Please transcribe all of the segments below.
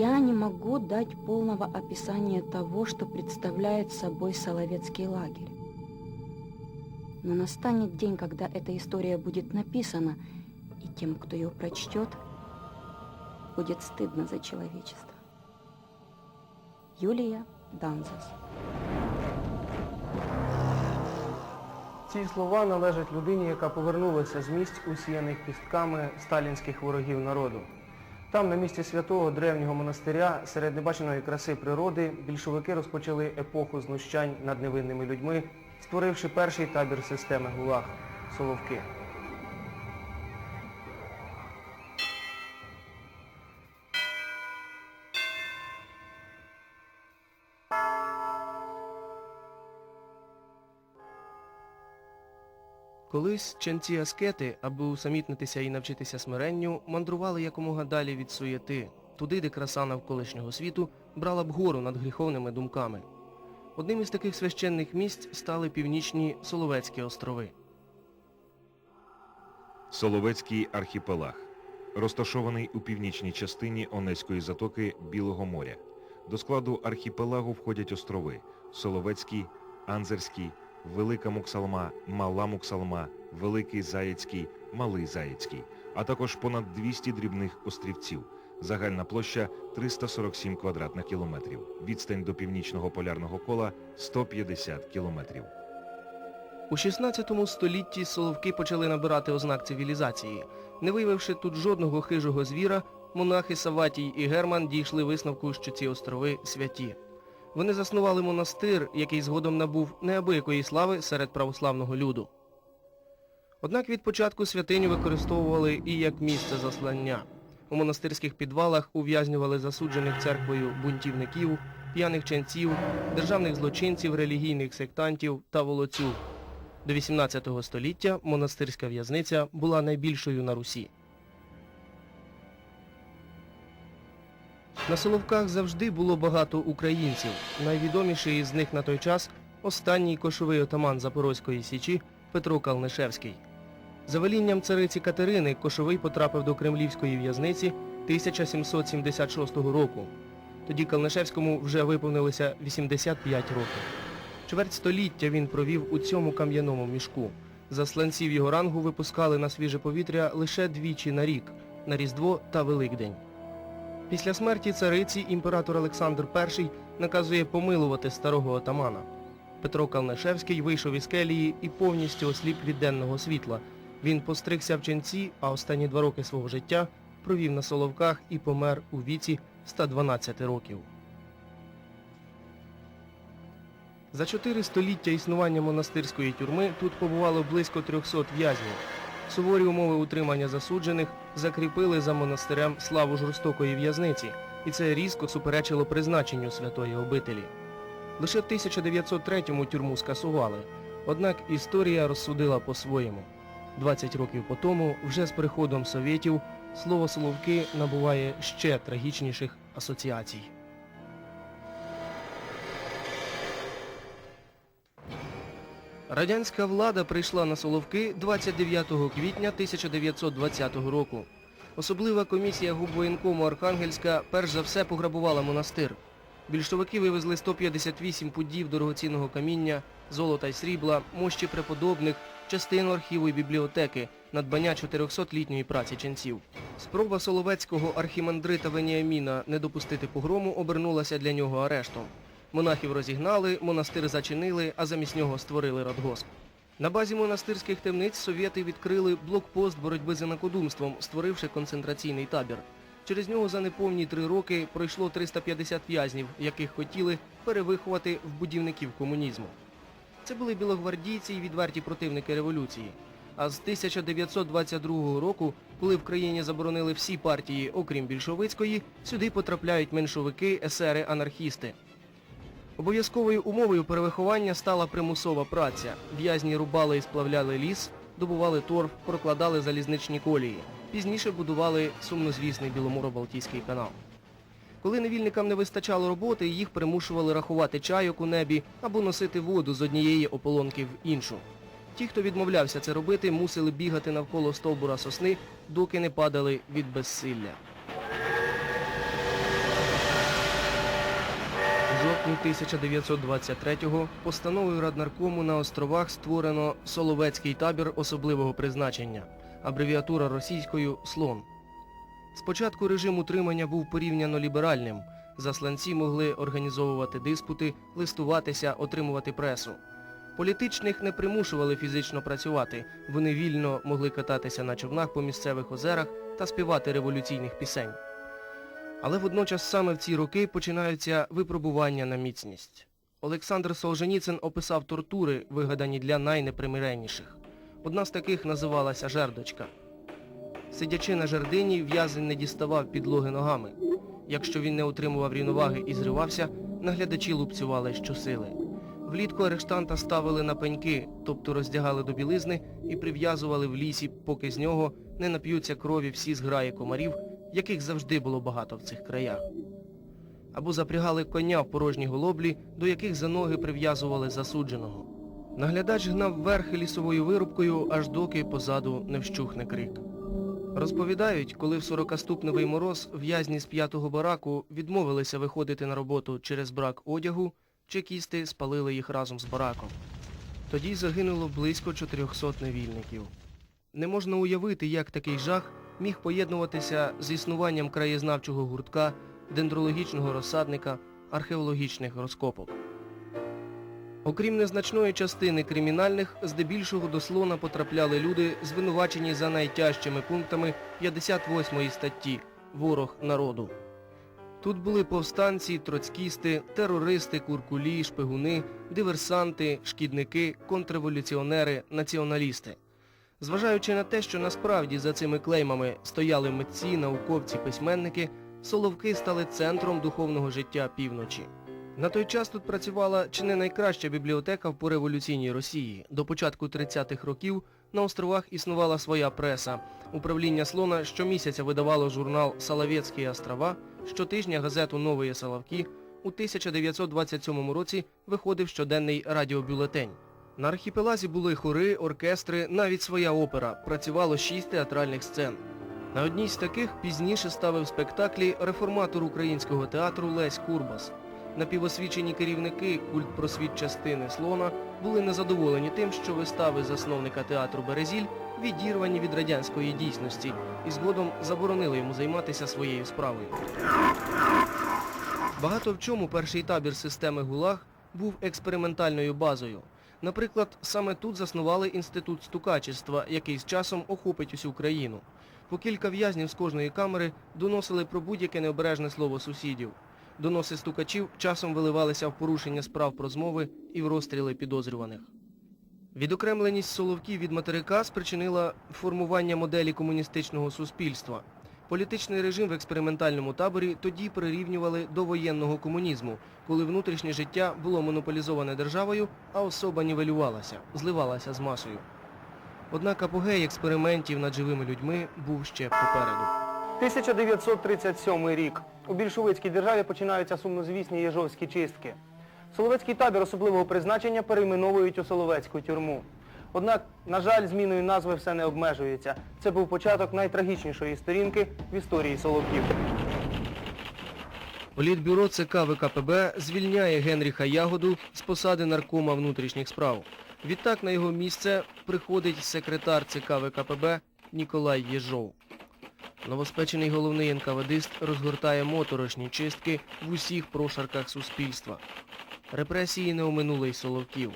Я не могу дать полного описания того, что представляет собой Соловецкий лагерь. Но настанет день, когда эта история будет написана, и тем, кто ее прочтет, будет стыдно за человечество. Юлия Данзас. Ці слова належать людині, яка повернулася з місць, усіяних кістками сталінських ворогів народу. Там, на місці святого древнього монастиря, серед небаченої краси природи, більшовики розпочали епоху знущань над невинними людьми, створивши перший табір системи ГУЛАГ – Соловки. Колись ченці аскети, аби усамітнитися і навчитися смиренню, мандрували якомога далі від суєти, туди, де краса навколишнього світу брала б гору над гріховними думками. Одним із таких священних місць стали північні Соловецькі острови. Соловецький архіпелаг. Розташований у північній частині Онецької затоки Білого моря. До складу архіпелагу входять острови Соловецький, Анзерський, Велика Муксалма, Мала Муксалма, Великий Заєцький, Малий Заєцький, а також понад 200 дрібних острівців. Загальна площа 347 квадратних кілометрів. Відстань до північного полярного кола 150 кілометрів. У 16 столітті Соловки почали набирати ознак цивілізації. Не виявивши тут жодного хижого звіра, монахи Саватій і Герман дійшли висновку, що ці острови святі. Вони заснували монастир, який згодом набув неабиякої слави серед православного люду. Однак від початку святиню використовували і як місце заслання. У монастирських підвалах ув'язнювали засуджених церквою бунтівників, п'яних ченців, державних злочинців, релігійних сектантів та волоцюг. До 18 століття монастирська в'язниця була найбільшою на Русі. На Соловках завжди було багато українців. Найвідоміший із них на той час останній кошовий отаман Запорозької січі Петро Калнишевський. За велінням цариці Катерини Кошовий потрапив до кремлівської в'язниці 1776 року. Тоді Калнишевському вже виповнилося 85 років. Чверть століття він провів у цьому кам'яному мішку. Засланців його рангу випускали на свіже повітря лише двічі на рік – на Різдво та Великдень. Після смерті цариці імператор Олександр І наказує помилувати старого отамана. Петро Калнишевський вийшов із келії і повністю осліп від денного світла. Він постригся в ченці, а останні два роки свого життя провів на Соловках і помер у віці 112 років. За чотири століття існування монастирської тюрми тут побувало близько 300 в'язнів. Суворі умови утримання засуджених закріпили за монастирем славу жорстокої в'язниці, і це різко суперечило призначенню святої обителі. Лише в 1903-му тюрму скасували, однак історія розсудила по-своєму. 20 років по тому, вже з приходом совєтів, слово Соловки набуває ще трагічніших асоціацій. Радянська влада прийшла на Соловки 29 квітня 1920 року. Особлива комісія губвоєнкому Архангельська перш за все пограбувала монастир. Більшовики вивезли 158 пудів дорогоцінного каміння, золота й срібла, мощі преподобних, частину архіву і бібліотеки, надбання 400-літньої праці ченців. Спроба Соловецького архімандрита Веніаміна не допустити погрому обернулася для нього арештом. Монахів розігнали, монастир зачинили, а замість нього створили радгосп. На базі монастирських темниць совєти відкрили блокпост боротьби з інакодумством, створивши концентраційний табір. Через нього за неповні три роки пройшло 350 в'язнів, яких хотіли перевиховати в будівників комунізму. Це були білогвардійці і відверті противники революції. А з 1922 року, коли в країні заборонили всі партії, окрім більшовицької, сюди потрапляють меншовики, есери, анархісти. Обов'язковою умовою перевиховання стала примусова праця. В'язні рубали і сплавляли ліс, добували торф, прокладали залізничні колії. Пізніше будували сумнозвісний Біломоро-Балтійський канал. Коли невільникам не вистачало роботи, їх примушували рахувати чайок у небі або носити воду з однієї ополонки в іншу. Ті, хто відмовлявся це робити, мусили бігати навколо стовбура сосни, доки не падали від безсилля. Серпні 1923-го постановою Раднаркому на островах створено Соловецький табір особливого призначення, абревіатура російською «Слон». Спочатку режим утримання був порівняно ліберальним. Засланці могли організовувати диспути, листуватися, отримувати пресу. Політичних не примушували фізично працювати, вони вільно могли кататися на човнах по місцевих озерах та співати революційних пісень. Але водночас саме в ці роки починаються випробування на міцність. Олександр Солженіцин описав тортури, вигадані для найнепримиренніших. Одна з таких називалася жердочка. Сидячи на жердині, в'язень не діставав підлоги ногами. Якщо він не утримував рівноваги і зривався, наглядачі лупцювали щосили. Влітку арештанта ставили на пеньки, тобто роздягали до білизни і прив'язували в лісі, поки з нього не нап'ються крові всі зграї комарів, яких завжди було багато в цих краях. Або запрягали коня в порожній голоблі, до яких за ноги прив'язували засудженого. Наглядач гнав верхи лісовою вирубкою, аж доки позаду не вщухне крик. Розповідають, коли в 40-ступневий мороз в'язні з п'ятого бараку відмовилися виходити на роботу через брак одягу, чекісти спалили їх разом з бараком. Тоді загинуло близько 400 невільників. Не можна уявити, як такий жах міг поєднуватися з існуванням краєзнавчого гуртка, дендрологічного розсадника, археологічних розкопок. Окрім незначної частини кримінальних, здебільшого до слона потрапляли люди, звинувачені за найтяжчими пунктами 58 статті «Ворог народу». Тут були повстанці, троцькісти, терористи, куркулі, шпигуни, диверсанти, шкідники, контрреволюціонери, націоналісти. Зважаючи на те, що насправді за цими клеймами стояли митці, науковці, письменники, Соловки стали центром духовного життя півночі. На той час тут працювала чи не найкраща бібліотека в пореволюційній Росії. До початку 30-х років на островах існувала своя преса. Управління Слона щомісяця видавало журнал «Соловецькі острова», щотижня газету «Нової Соловки». У 1927 році виходив щоденний радіобюлетень. На архіпелазі були хори, оркестри, навіть своя опера. Працювало шість театральних сцен. На одній з таких пізніше ставив спектаклі реформатор українського театру Лесь Курбас. Напівосвічені керівники культпросвіт частини Слона були незадоволені тим, що вистави засновника театру Березіль відірвані від радянської дійсності і згодом заборонили йому займатися своєю справою. Багато в чому перший табір системи ГУЛАГ був експериментальною базою. Наприклад, саме тут заснували інститут стукачества, який з часом охопить усю країну. По кілька в'язнів з кожної камери доносили про будь-яке необережне слово сусідів. Доноси стукачів часом виливалися в порушення справ про змови і в розстріли підозрюваних. Відокремленість Соловків від материка спричинила формування моделі комуністичного суспільства. Політичний режим в експериментальному таборі тоді прирівнювали до воєнного комунізму, коли внутрішнє життя було монополізоване державою, а особа нівелювалася, зливалася з масою. Однак апогей експериментів над живими людьми був ще попереду. 1937 рік. У більшовицькій державі починаються сумнозвісні єжовські чистки. Соловецький табір особливого призначення перейменовують у Соловецьку тюрму. Однак, на жаль, зміною назви все не обмежується. Це був початок найтрагічнішої сторінки в історії Соловків. Політбюро ЦК ВКПБ звільняє Генріха Ягоду з посади наркома внутрішніх справ. Відтак на його місце приходить секретар ЦК ВКПБ Ніколай Єжов. Новоспечений головний НКВДист розгортає моторошні чистки в усіх прошарках суспільства. Репресії не оминули й Соловків.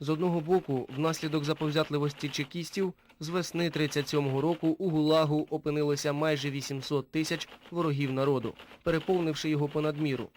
З одного боку, внаслідок заповзятливості чекістів, з весни 37-го року у ГУЛАГу опинилося майже 800 тисяч ворогів народу, переповнивши його понад міру.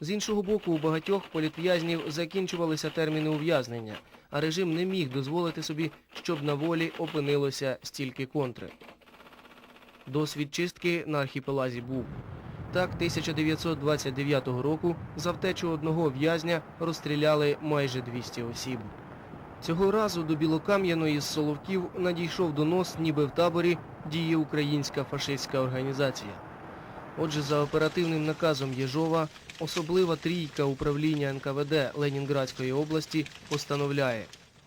З іншого боку, у багатьох політв'язнів закінчувалися терміни ув'язнення, а режим не міг дозволити собі, щоб на волі опинилося стільки контри. Досвід чистки на архіпелазі був. Так, 1929 року за втечу одного в'язня розстріляли майже 200 осіб. Цього разу до Білокам'яної з Соловків надійшов донос, ніби в таборі діє українська фашистська організація. Отже, за оперативним наказом Єжова особлива трійка управління НКВД Ленінградської області постановляє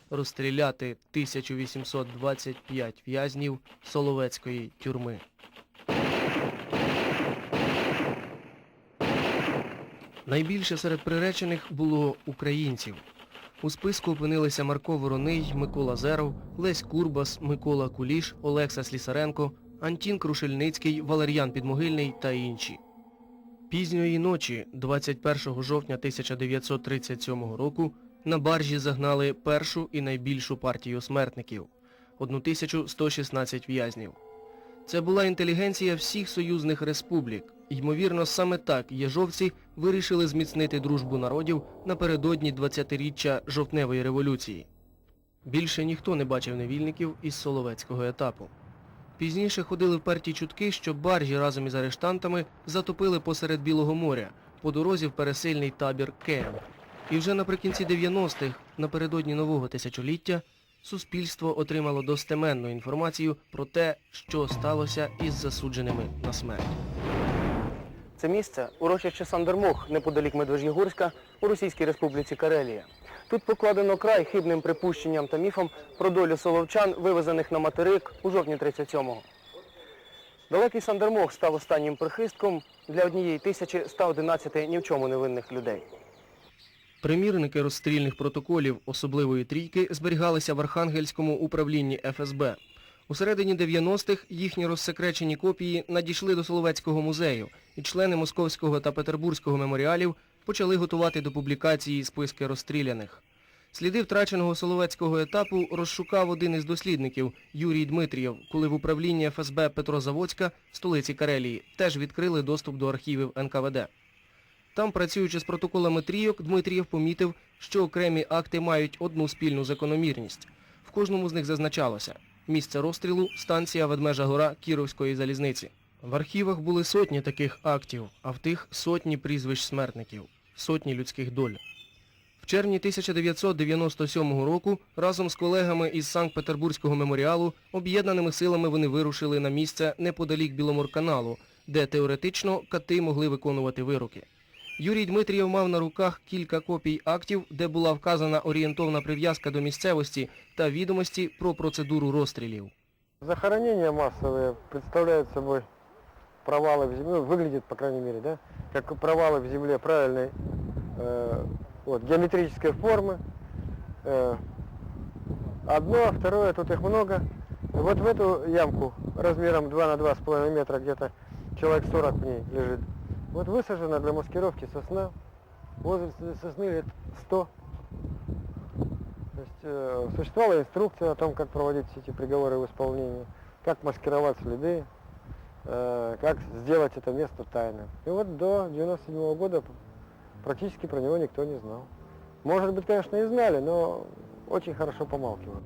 розстріляти 1825 в'язнів Соловецької тюрми. Найбільше серед приречених було українців. У списку опинилися Марко Вороний, Микола Зеров, Лесь Курбас, Микола Куліш, Олекса Слісаренко, Антін Крушельницький, Валер'ян Підмогильний та інші. Пізньої ночі, 21 жовтня 1937 року, на баржі загнали першу і найбільшу партію смертників – 1116 в'язнів. Це була інтелігенція всіх союзних республік. Ймовірно, саме так єжовці вирішили зміцнити дружбу народів напередодні 20-річчя жовтневої революції. Більше ніхто не бачив невільників із Соловецького етапу. Пізніше ходили вперті чутки, що баржі разом із арештантами затопили посеред Білого моря, по дорозі в пересильний табір Кен. І вже наприкінці 90-х, напередодні нового тисячоліття, суспільство отримало достеменну інформацію про те, що сталося із засудженими на смерть. Це місце урочище Сандермох неподалік Медвеж'єгорська у Російській Республіці Карелія. Тут покладено край хибним припущенням та міфам про долю соловчан, вивезених на материк у жовтні 37-го. Далекий Сандермох став останнім прихистком для однієї 1111 ні в чому невинних людей. Примірники розстрільних протоколів особливої трійки зберігалися в Архангельському управлінні ФСБ. У середині 90-х їхні розсекречені копії надійшли до Соловецького музею, і члени Московського та Петербурзького меморіалів почали готувати до публікації списки розстріляних. Сліди втраченого Соловецького етапу розшукав один із дослідників Юрій Дмитрієв, коли в управлінні ФСБ Петрозаводська, столиці Карелії, теж відкрили доступ до архівів НКВД. Там, працюючи з протоколами трійок, Дмитрієв помітив, що окремі акти мають одну спільну закономірність. В кожному з них зазначалося місце розстрілу – станція Ведмежа гора Кіровської залізниці. В архівах були сотні таких актів, а в тих сотні прізвищ смертників, сотні людських доль. В червні 1997 року разом з колегами із Санкт-Петербурзького меморіалу об'єднаними силами вони вирушили на місце неподалік Біломорканалу, де теоретично кати могли виконувати вироки. Юрій Дмитрієв мав на руках кілька копій актів, де була вказана орієнтовна прив'язка до місцевості та відомості про процедуру розстрілів. Захоронения массовые представляют собой провалы в земле, ну, выглядит, по крайней мере, да, как провалы в земле правильной э, вот, геометрической формы. Э, одно, второе, тут их много. Вот в эту ямку размером 2 на 2,5 метра, где-то человек 40 в ней лежит. Вот высажена для маскировки сосна. Возраст сосны лет 100. То есть э, существовала инструкция о том, как проводить все эти приговоры в исполнении, как маскировать следы, э, как сделать это место тайным. И вот до 97 года практически про него никто не знал. Может быть, конечно, и знали, но очень хорошо помалкивали.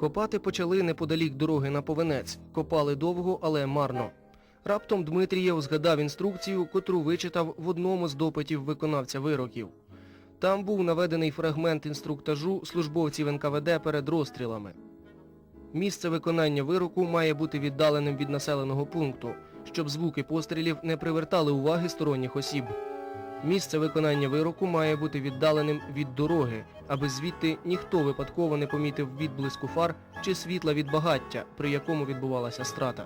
Копати почали неподалік дороги на Повенець. Копали довго, але марно. Раптом Дмитрієв згадав інструкцію, котру вичитав в одному з допитів виконавця вироків. Там був наведений фрагмент інструктажу службовців НКВД перед розстрілами. Місце виконання вироку має бути віддаленим від населеного пункту, щоб звуки пострілів не привертали уваги сторонніх осіб. Місце виконання вироку має бути віддаленим від дороги, аби звідти ніхто випадково не помітив відблиску фар чи світла від багаття, при якому відбувалася страта.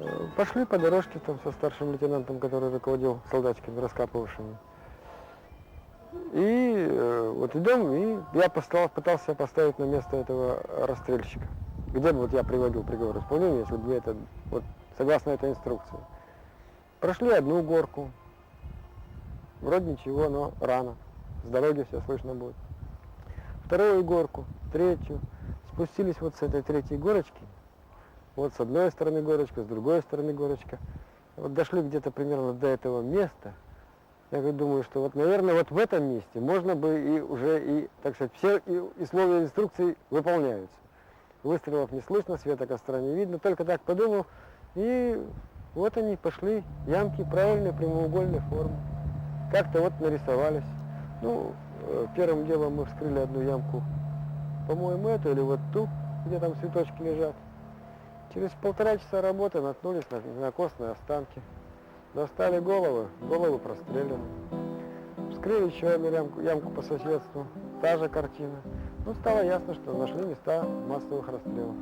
Э, Пошли по дорожке там со старшим лейтенантом, который руководил солдатскими раскапывавшими. И э, вот идем, и я постал- пытался поставить на место этого расстрельщика. Где бы вот я приводил приговор в исполнение, если бы это, вот, согласно этой инструкции. Прошли одну горку. Вроде ничего, но рано. С дороги все слышно будет. Вторую горку, третью. Спустились вот с этой третьей горочки. Вот с одной стороны горочка, с другой стороны горочка. Вот дошли где-то примерно до этого места. Я думаю, что вот, наверное, вот в этом месте можно бы и уже и, так сказать, все и, условия инструкций выполняются. Выстрелов не слышно, света костра не видно, только так подумал. И вот они пошли, ямки правильной прямоугольной формы. Как-то вот нарисовались. Ну, э, первым делом мы вскрыли одну ямку, по-моему, эту или вот ту, где там цветочки лежат. Через полтора часа работы наткнулись на, костные останки. Достали головы, головы простреляны. Вскрыли еще одну ямку, ямку по соседству, та же картина. Ну, стало ясно, что нашли места массовых расстрелов.